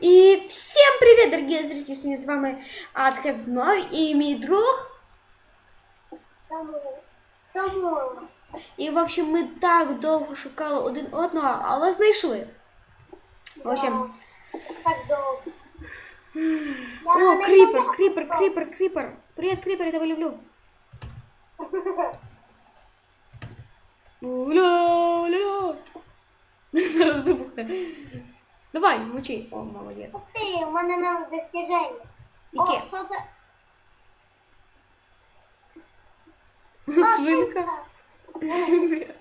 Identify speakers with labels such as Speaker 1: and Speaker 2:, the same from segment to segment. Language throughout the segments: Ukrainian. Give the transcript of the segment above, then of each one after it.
Speaker 1: И всем привет, дорогие зрители! Сегодня с вами Адхес Ной и мой друг. І, в общем, ми так довго шукали один одного, але знайшли. В общем,
Speaker 2: Так довго.
Speaker 1: о,
Speaker 2: пам'ятаю.
Speaker 1: кріпер, кріпер, кріпер. Привіт, кріпер, я тебе люблю. Уля-ля. Зараз вибухне. Давай, мочи. О, молодець.
Speaker 2: Ух ти, у мене нове достіження.
Speaker 1: Яке?
Speaker 2: О, що це?
Speaker 1: Свинка.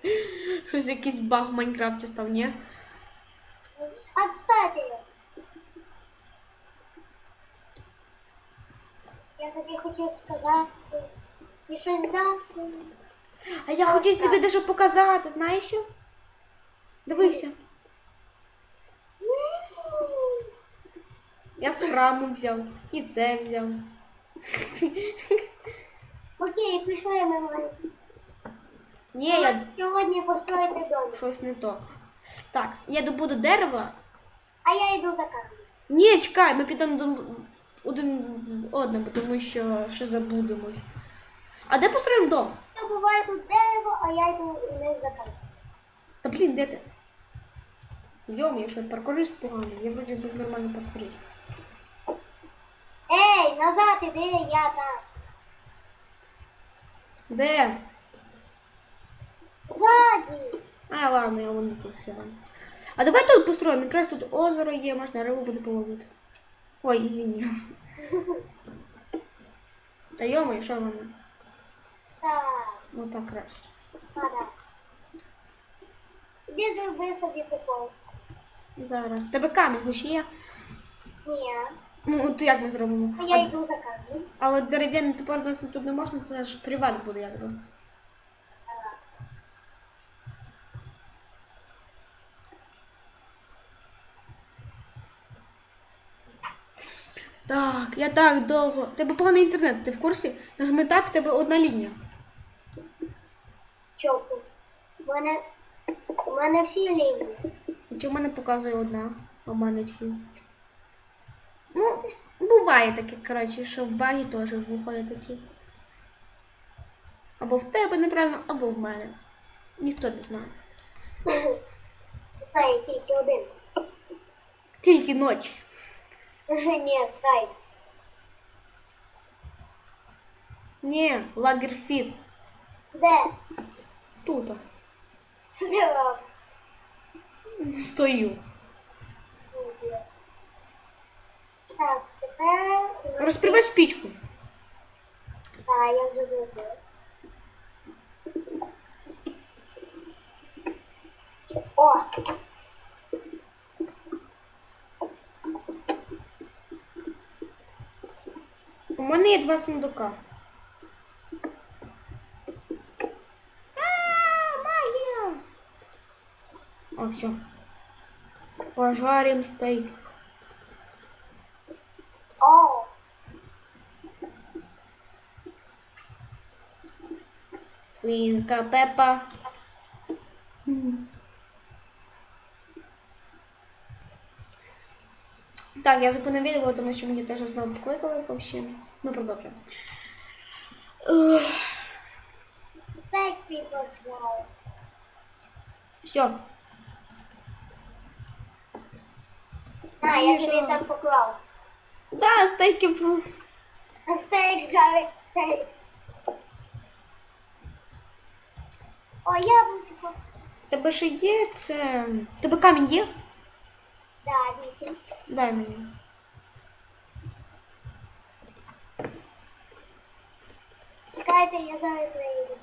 Speaker 1: Щось якийсь баг в Майнкрафті став, ні?
Speaker 2: А кстати. Я тобі хотів сказати. І щось дати.
Speaker 1: А я хотів тобі дещо показати, знаєш що? Дивися. Я з храму взяв. І це взяв.
Speaker 2: Окей, пішли ми маємо.
Speaker 1: Ні, я
Speaker 2: Сьогодні построїти дом.
Speaker 1: щось не то. Так, я добуду дерева.
Speaker 2: А я йду за камінь.
Speaker 1: Ні, чекай, ми підемо до один з одним, тому що ще забудемось. А де построїмо дом?
Speaker 2: Що буває тут дерево, а я йду не за камінь.
Speaker 1: Та блін, де ти? Йом, я що паркурист поганий, я вроді би нормальний паркурист.
Speaker 2: Назад іди, я там.
Speaker 1: Де?
Speaker 2: Ззаді.
Speaker 1: А, ладно, я вон тут все. А давай тут построїмо, якраз тут озеро є, можна рибу буде половити. Ой, извини. Та йомо, що воно?
Speaker 2: Так,
Speaker 1: Ну так краще.
Speaker 2: ладно. Іди зроби собі футбол.
Speaker 1: Зараз. Тебе камінь хоч є?
Speaker 2: Ні,
Speaker 1: Ну, то як ми зробимо?
Speaker 2: а я йду за камінь.
Speaker 1: Але дерев'яний тепер у нас тут не можна, це ж приват буде якби. Так, я так довго. Тебе поганий інтернет, ти в курсі? Нажми тап, в тебе одна лінія.
Speaker 2: Чоку. У мене, у мене всі лінії.
Speaker 1: В мене показує одна, а в мене всі. Ну, буває таке, коротше, що в багі теж виходять такі. Або в тебе неправильно, або в мене. Ніхто не знає.
Speaker 2: Знає тільки один.
Speaker 1: Тільки ночі.
Speaker 2: Ні, знає.
Speaker 1: Ні, лагерфіт.
Speaker 2: Де?
Speaker 1: Тут.
Speaker 2: Ти?
Speaker 1: Стою.
Speaker 2: Так, тепер...
Speaker 1: Розпривай спічку.
Speaker 2: Так, я вже зробив. О!
Speaker 1: У мене є два сундука. А, магія! О, все. Пожарим стейк. Свинка Пепа. Так, я зупинив відео, тому що мені теж знову покликали, в общем, ми продовжуємо.
Speaker 2: Так, people знають.
Speaker 1: Все.
Speaker 2: А, я тобі там поклав.
Speaker 1: Да, стейки про.
Speaker 2: А стейк жарить стейк. О, яблучко.
Speaker 1: Тебе ще є це. Тебе камінь є?
Speaker 2: Да, вісім.
Speaker 1: Дай мені.
Speaker 2: Чекайте, я зараз вийду.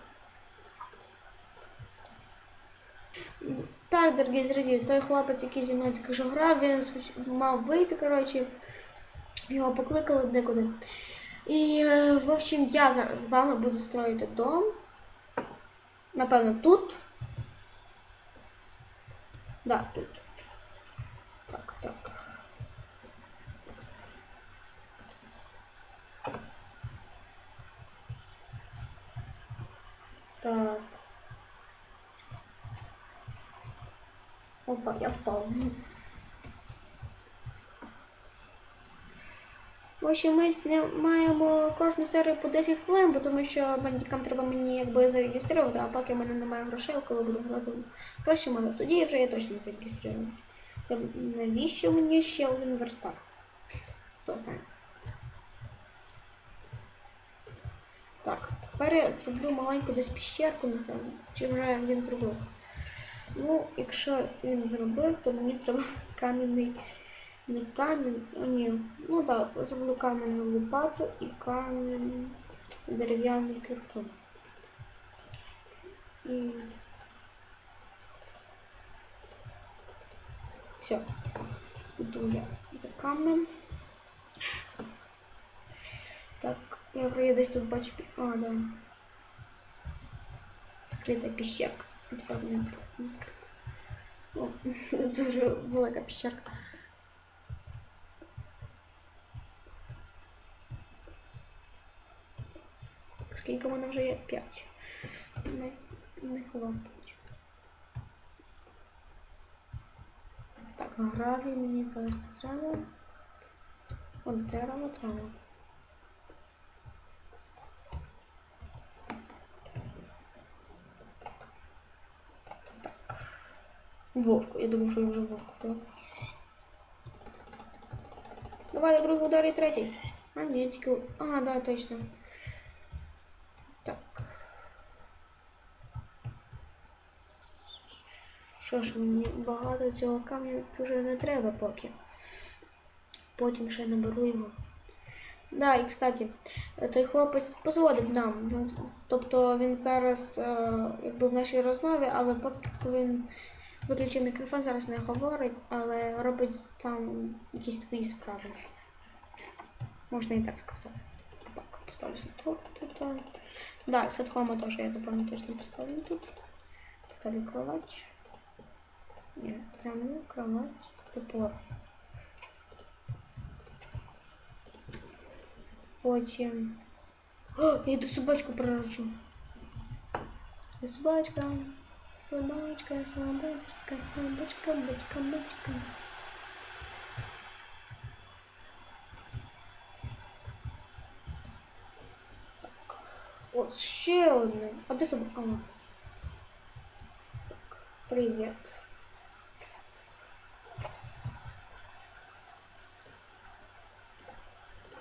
Speaker 1: Так, дорогі зрителі, той хлопець, який зі мною тільки що грав, він мав вийти, коротше, його покликали декуди. І, е, в общем, я зараз з вами буду строїти дом. Напевно, тут. Да, тут. Так, так. Так. Опа, я впав. В общем, ми знімаємо кожну серію по 10 хвилин, бо тому що бандикам треба мені якби зареєструвати, а поки в мене немає грошей, коли буду грати гроші мене, тоді вже я точно зареєструю. Це навіщо мені ще один верстак? Хто знає? Так, тепер я зроблю маленьку десь піщерку, напевно. Чи вже він зробив? Ну, якщо він зробив, то мені треба кам'яний. Не камінь, а ні. Ну так, зроблю кам'яну лопату і камінь дерев'яний картон. І... Все. Іду я за камнем. Так, я вже десь тут бачу. пі- А, да. Скрита піщерка. Тепер не, не скрита. О, дуже велика піщерка. Скільки в мене вже є? П'ять. Не, не хватить. Так, гравій мені зараз не треба. От дерево треба. Так. Вовку, я думаю, що я вже вовку. так. Давай, другий удар і третій. А, ні, тільки... А, да, точно. Що ж, мені багато цього камня вже не треба поки. Потім ще наберу його. Да, і кстати, той хлопець позволив нам. Ну, Тобто він зараз е, якби в нашій розмові, але поки він виключив мікрофон, зараз не говорить, але робить там якісь свої справи. Можна і так сказати. Так, поставлю тут. тут. Да, сет хома тоже я напевно точно поставлю тут. Поставлю кровать. Нет, землю, кровать, топор. Потім. О, я йду собачку приручу. Я Собачка. Собачка, собачка, собачка, бачка, бачка. От ще одне. А де собака? Привіт.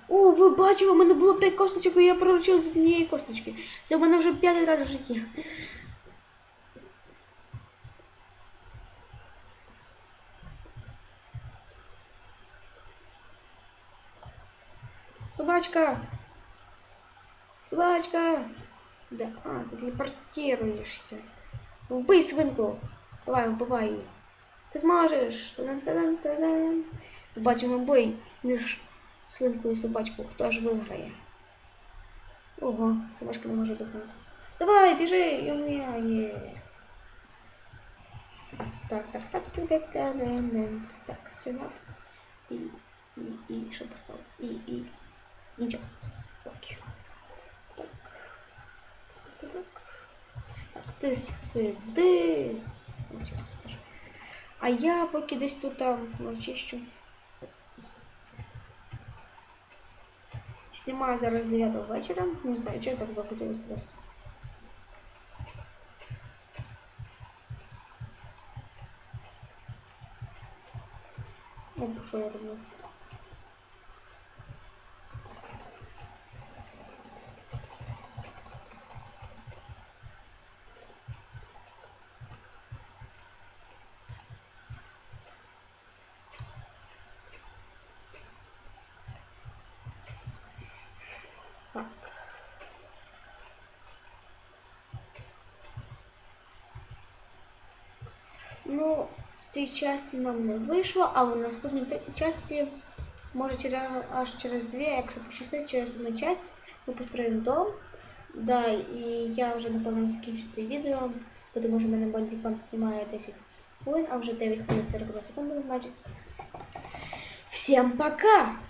Speaker 1: О, ви бачили, у мене було 5 косточок, і я приручив з однієї косточки. Це в мене вже п'ятий раз в житті. Собачка! Собачка! Да, а, ты телепортируешься. Вбий свинку. Давай, вбивай її. Ти зможеш. Побачимо бой між свинкою і собачкою. Хто ж виграє? Ого, собачка не може дихнути. Давай, біжи, йом'яє. Так, так, так, так, так, так, так, сюди. І, і, і, що поставити? І, і, нічого. Окей. Так. Так. Так, ти сиди. А я поки десь тут там очищу. Знімаю зараз 9 вечора. Не знаю, чи я так захотілося просто. О, що я роблю? Цій часті нам не вийшло, а в наступній часті, може через, аж через дві, якщо пощастить, через одну часть ми построїмо дом. Да, і я вже напевно закінчу це відео, тому що в мене бандікам знімає 10 хвилин, а вже 9 хвилин 42 секунди, бачить. Всем пока!